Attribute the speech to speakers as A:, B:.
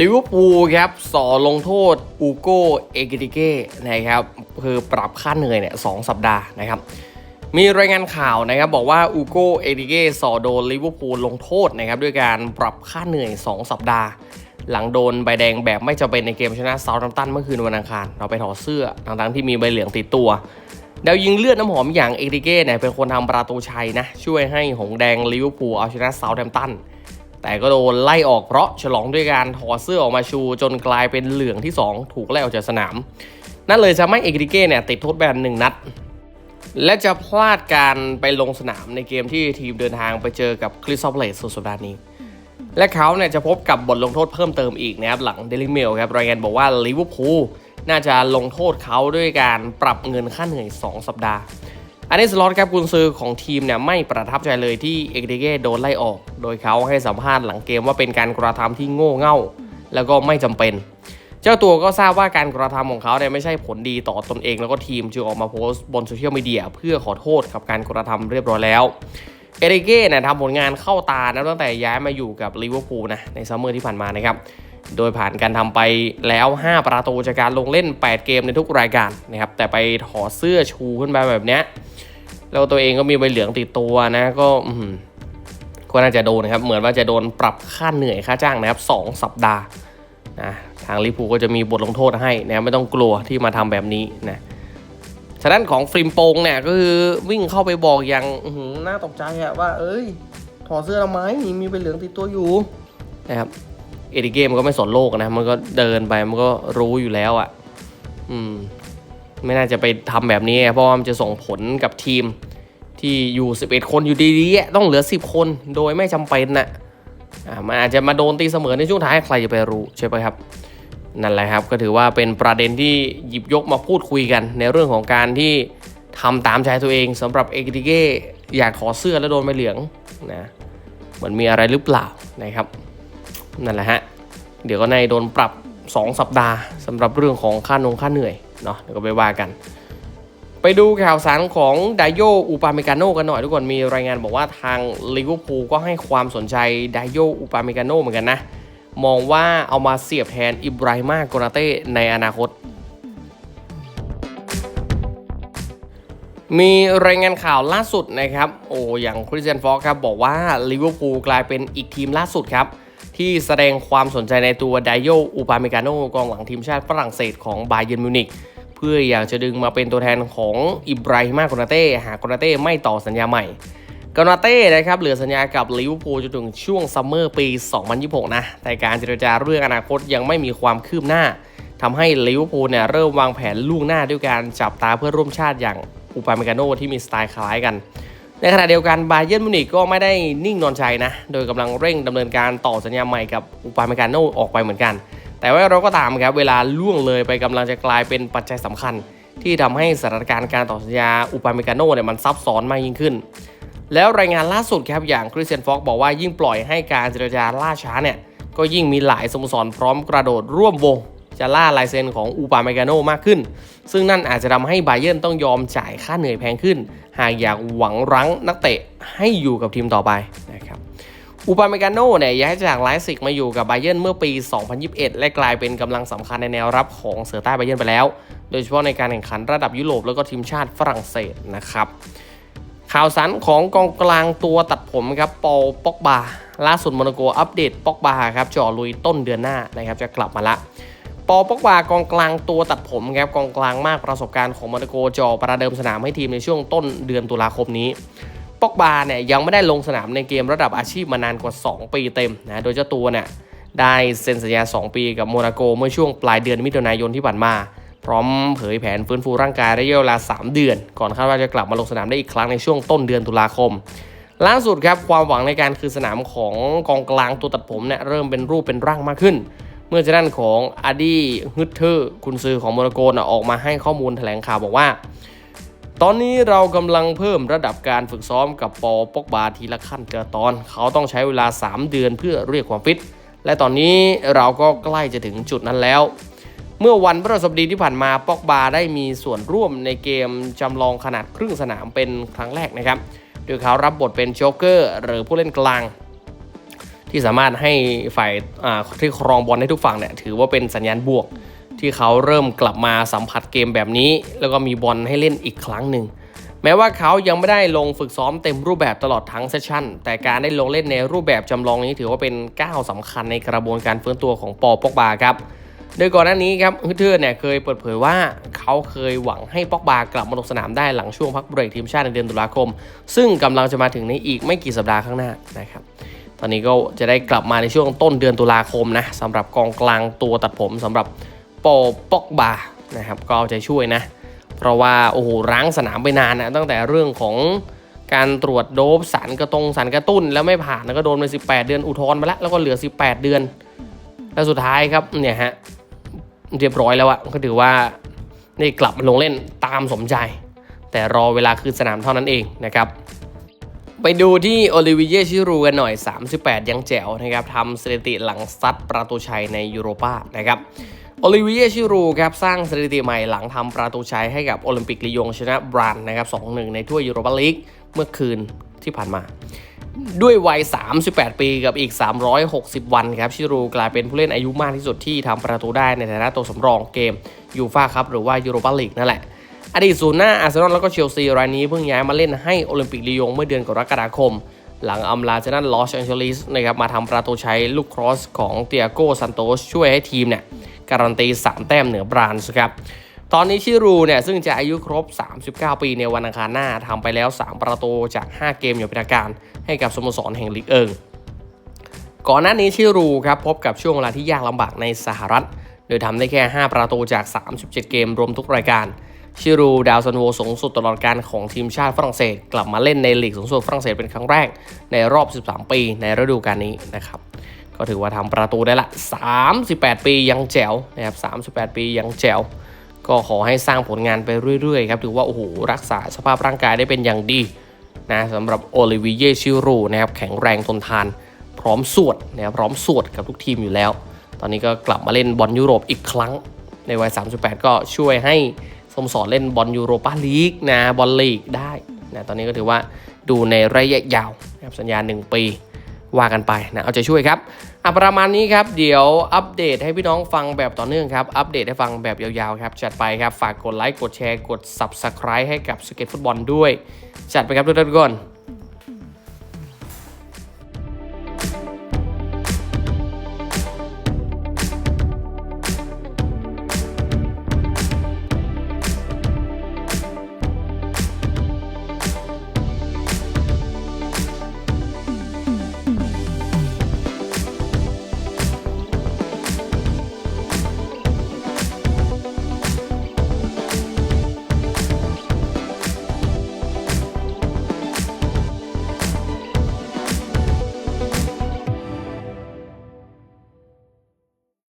A: ลิเวอร์พูลครับสอลงโทษอูโกเอกิติเก้นะครับคือปรับค่าเหนื่อยเนี่ยสองสัปดาห์นะครับ มีรายงานข่าวนะครับบอกว่าอูโกเอติเก้สอโดนลิเวอร์พูลลงโทษนะครับด้วยการปรับค่าเหนื่อย 2 สัปดาห์ หลังโดนใบแดงแบบไม่จำเป็นในเกมชนะเซาท์แฮมป์ตันเมื่อคืนวันอังคาร เราไปถอดเสื้อทั้งๆที่มีใบเหลืองติดตัวดาวยิงเลือดน้ำหอมอย่างเอติเก้เนี่ยเป็นคนทำประตูชัยนะช่วยให้หงแดงลิเวอร์พูลเอาชนะเซาท์แฮมป์ตัน แต่ก็โดนไล่ออกเพราะฉลองด้วยการถอดเสื้อออกมาชูจนกลายเป็นเหลืองที่ 2 ถูกไล่ออกจากสนาม นั่นเลยจะไม่เอกิติเก้เนี่ยติดโทษแบนหนึ่งนัด และจะพลาดการไปลงสนามในเกมที่ทีมเดินทางไปเจอกับคริสตัลเลสสุดสัปดาห์นี้ และเขาเนี่ยจะพบกับบทลงโทษเพิ่มเติมอีกนะครับหลังเดลิเมลครับรายงานบอกว่าลิเวอร์พูลน่าจะลงโทษเขาด้วยการปรับเงินค่าเหนื่อย 2 สัปดาห์ อันนี้สล็อตครับกุนซือของทีมเนี่ยไม่ประทับใจเลยที่เอกเดเก้โดนไล่ออก โดยเขาให้สัมภาษณ์หลังเกมว่าเป็นการกระทำที่โง่เง่า แล้วก็ไม่จำเป็น เจ้าตัวก็ทราบว่าการกระทำของเขาเนี่ยไม่ใช่ผลดีต่อตนเองแล้วก็ทีมจึงออกมาโพสต์บนโซเชียลมีเดียเพื่อขอโทษกับการกระทำเรียบร้อยแล้วเอริเก้เนี่ยทำผลงานเข้าตานะตั้งแต่ย้ายมาอยู่กับลิเวอร์พูลนะในซัมเมอร์ที่ผ่านมานะครับ โดยผ่านการทำไปแล้ว 5 ประตูจากการลงเล่น 8 เกมในทุกรายการนะครับ แต่ไปถอดเสื้อชูขึ้นมาแบบเนี้ยแล้วตัวเองก็มีใบเหลืองติดตัวนะ ก็ก็น่าจะโดนนะครับ เหมือนว่าจะโดนปรับค่าเหนื่อยค่าจ้างนะครับ 2 สัปดาห์นะทางลิเวอร์พูก็จะมีบทลงโทษให้นะไม่ต้องกลัวที่มาทำแบบนี้นะฉะนั้นของฟริมโปงเนี่ยก็คือวิ่งเข้าไปบอกอย่างหือน่าตกใจอะว่า เอ้ยถอดเสื้อทำไมมีใบเหลืองติดตัวอยู่นะครับ เอริเกมนก็ไม่สนโลกนะมันก็เดินไปมันก็รู้อยู่แล้วอะ่ะ อืม ไม่น่าจะไปทำแบบนี้ เพราะว่ามันจะส่งผลกับทีมที่อยู่ 11 คนอยู่ดีๆต้องเหลือ 10 คนโดยไม่จำเป็นน่ะอ่ามันอาจจะมาโดนตีเสมอในช่วงท้ายใครจะไปรู้ใช่ไหมครับนั่นแหละครับก็ถือว่าเป็นประเด็นที่หยิบยกมาพูดคุยกัน ในเรื่องของการที่ทำตามใจตัวเองสำหรับเอกิเก้อยากขอเสื้อแล้วโดนใบเหลืองนะเหมือนมีอะไรหรือเปล่านะครับ นั่นแหละฮะ เดี๋ยวก็ในโดนปรับ 2 สัปดาห์สำหรับเรื่องของค่านงค่าเหนื่อยเนาะเดี๋ยวก็ไปว่ากัน ไปดูข่าวสารของไดโยอูปาเมกาโนกันหน่อยทุกคนมีรายงานบอกว่าทางลิเวอร์พูลก็ให้ความสนใจไดโยอูปาเมกาโนเหมือนกันนะ มองว่าเอามาเสียบแทนอิบราฮิมาโกนาเต้ในอนาคตมีรายงานข่าวล่าสุดนะครับ โอ้อย่างคริสเตียนฟอกครับ บอกว่าลิเวอร์พูลกลายเป็นอีกทีมล่าสุดครับ ที่แสดงความสนใจในตัวไดโยอูปาเมกาโนกองหลังทีมชาติฝรั่งเศสของบาเยร์นมิวนิกเพื่ออยากจะดึงมาเป็นตัวแทนของอิบราฮิมาโกนาเต้หากโกนาเต้ไม่ต่อสัญญาใหม่กานาเต้นะครับเหลือสัญญากับลิเวอร์พูลจนถึงช่วงซัมเมอร์ปี 2026 นะ แต่การเจรจาเรื่องอนาคตยังไม่มีความคืบหน้าทำให้ลิเวอร์พูลเนี่ยเริ่มวางแผนล่วงหน้าด้วยการจับตาเพื่อร่วมชาติอย่างอูปาเมกาโนที่มีสไตล์คล้ายกัน ในขณะเดียวกันบาเยิร์นมิวนิกก็ไม่ได้นิ่งนอนใจนะ โดยกำลังเร่งดำเนินการต่อสัญญาใหม่กับอูปาเมกาโนออกไปเหมือนกัน แต่ว่าเราก็ตามครับเวลาล่วงเลยไปกำลังจะกลายเป็นปัจจัยสำคัญ ที่ทำให้สถานการณ์การต่อสัญญาอูปาเมกาโนเนี่ยมันซับซ้อนมากยิ่งขึ้น แล้วรายงานล่าสุดครับอย่างคริสเตียนฟอกบอกว่ายิ่งปล่อยให้การเจรจาล่าช้าเนี่ยก็ยิ่งมีหลายสโมสรพร้อมกระโดดร่วมวง จะล่าลายเซ็นของอูปาเมกาโนมากขึ้น ซึ่งนั่นอาจจะทำให้บาเยนต้องยอมจ่ายค่าเหนื่อยแพงขึ้น หากอยากหวังรั้งนักเตะให้อยู่กับทีมต่อไปนะครับอูปาเมกาโนเนี่ยย้ายจากไลซิกมาอยู่กับบาเยนเมื่อปี 2021 และกลายเป็นกำลังสำคัญในแนวรับของเสือใต้บาเยนไปแล้ว โดยเฉพาะในการแข่งขันระดับยุโรปแล้วก็ทีมชาติฝรั่งเศสนะครับข่าวสารของกองกลางตัวตัดผมครับปอลป็อกบาล่าสุดโมนาโกอัปเดตป็อกบาครับจ่อลุยต้นเดือนหน้านะครับจะกลับมาละ ปอปอกบากองกลางตัวตัดผมครับกองกลางมากประสบการณ์ของโมนาโกจอประเดิมสนามให้ทีมในช่วงต้นเดือนตุลาคมนี้ปอกบาเนี่ยยังไม่ได้ลงสนามในเกมระดับอาชีพมานานกว่า 2 ปีเต็มนะโดยเจ้าตัวเนี่ยได้เซ็นสัญญา 2 ปีกับโมนาโกเมื่อช่วงปลายเดือนมิถุนายนที่ผ่านมา พร้อมเผยแผนฟื้นฟูร่างกายระยะเวลา 3 เดือน ก่อนคาดว่าจะกลับมาลงสนามได้อีกครั้งในช่วงต้นเดือนตุลาคม ล่าสุดครับความหวังในการคืนสนามของกองกลางตัวตัดผมเนี่ยเริ่มเป็นรูปเป็นร่างมากขึ้น เมื่อเจ้าด้านของอาดีฮึตเทอร์คุณซือของโมนาโกนะออกมาให้ข้อมูลแถลงข่าวบอกว่า ตอนนี้เรากำลังเพิ่มระดับการฝึกซ้อมกับปอปอกบาทีละขั้นเจอตอน เขาต้องใช้เวลา 3 เดือนเพื่อเรียกความฟิต และตอนนี้เราก็ใกล้จะถึงจุดนั้นแล้วเมื่อวันพฤหัสบดีที่ผ่านมาปอกบาได้มีส่วนร่วมในเกมจำลองขนาดครึ่งสนามเป็นครั้งแรกนะครับ โดยเขารับบทเป็นโจ๊กเกอร์หรือผู้เล่นกลาง ที่สามารถให้ฝ่ายที่ครองบอลได้ทุกฝั่งเนี่ยถือว่าเป็นสัญญาณบวก ที่เขาเริ่มกลับมาสัมผัสเกมแบบนี้ แล้วก็มีบอลให้เล่นอีกครั้งหนึ่งแม้ว่าเขายังไม่ได้ลงฝึกซ้อมเต็มรูปแบบตลอดทั้งเซสชั่น แต่การได้ลงเล่นในรูปแบบจำลองนี้ถือว่าเป็นก้าวสำคัญในกระบวนการฟื้นตัวของปอปอกบาครับโดยก่อนหน้านี้ครับฮึเทือเนี่ยเคยเปิดเผยว่าเขาเคยหวังให้ปอกบากลับมาลงสนามได้หลังช่วงพักเบรกทีมชาติในเดือนตุลาคม ซึ่งกำลังจะมาถึงในอีกไม่กี่สัปดาห์ข้างหน้านะครับ ตอนนี้ก็จะได้กลับมาในช่วงต้นเดือนตุลาคมนะสำหรับกองกลางตัวตัดผมสำหรับปปอกบานะครับก็เอาใจช่วยนะ เพราะว่าโอ้โหร้างสนามไปนานนะตั้งแต่เรื่องของการตรวจโดบสารกระตรงสารกระตุ้น แล้วไม่ผ่านแล้วก็โดนไป 18 เดือนอุทธรณ์ไปแล้วแล้วก็เหลือ 18 เดือน แล้วสุดท้ายครับเนี่ยฮะเรียบร้อยแล้วอะก็ถือว่าได้กลับมาลงเล่นตามสมใจ แต่รอเวลาคืนสนามเท่านั้นเองนะครับ ไปดูที่โอลิเวียชิรูกันหน่อย 38 ยังแจ๋วนะครับทำสถิติหลังซัดประตูชัยในยูโรปานะครับโอลิเวียชิรูครับสร้างสถิติใหม่หลังทำประตูชัยให้กับโอลิมปิกลียงชนะบรันนะครับ 2-1 ในถ้วยยูโรปาลีกเมื่อคืนที่ผ่านมา ด้วยวัย 38 ปีกับอีก 360 วันครับชิรูกลายเป็นผู้เล่นอายุมากที่สุดที่ทำประตูได้ในฐานะตัวสำรองเกมยูฟ่าครับหรือว่ายูโรปาลีกนั่นแหละ อดีตศูนย์หน้าอาร์เซนอลแล้วก็เชลซีรายนี้เพิ่งย้ายมาเล่นให้โอลิมปิกลียงเมื่อเดือนกรกฎาคม หลังอำลาจากนั้นลอสแองเจลิสนะครับมาทำประตูใชัยลูกครอสของเตียโกซันโตสช่วยให้ทีมเนี่ยการันตี 3 แต้มเหนือบรานส์ครับตอนนี้ชิรูเนี่ยซึ่งจะอายุครบ 39 ปีในวันอังคารหน้าทำไปแล้ว 3 ประตูจาก 5 เกมอย่างเป็นทางการให้กับสโมสรแห่งลีกเอิงก่อนหน้านี้ชิรูครับพบกับช่วงเวลาที่ยากลำบากในสหรัฐ โดยทำได้แค่ 5 ประตูจาก 37 เกมรวมทุกรายการ ชิรูดาวซันโวสูงสุดตลอดการของทีมชาติฝรั่งเศส กลับมาเล่นในลีกสูงสุดฝรั่งเศสเป็นครั้งแรกในรอบ 13 ปีในฤดูกาลนี้นะครับก็ถือว่าทำประตูได้ละ 38 ปียังแจ๋วนะครับ38 ปียังแจ๋วก็ขอให้สร้างผลงานไปเรื่อยๆครับถือว่าโอ้โหรักษาสภาพร่างกายได้เป็นอย่างดีนะสำหรับโอลิวิเยชิรูนะครับแข็งแรงทนทาน พร้อมสวดนะครับพร้อมสวดกับทุกทีมอยู่แล้ว ตอนนี้ก็กลับมาเล่นบอลยุโรปอีกครั้งในวัย 38 ก็ช่วยให้ สโมสรเล่นบอลยูโรปาลีกนะบอลลีกได้นะตอนนี้ก็ถือว่าดูในระยะยาวนะครับสัญญา 1 ปีว่ากันไปนะเอาใจช่วยครับอะประมาณนี้ครับ เดี๋ยวอัปเดตให้พี่น้องฟังแบบต่อเนื่องครับ อัปเดตให้ฟังแบบยาวๆครับ จัดไปครับ ฝากกดไลค์กดแชร์กด Subscribe ให้กับสเก็ตฟุตบอลด้วย จัดไปครับทุกท่านก่อน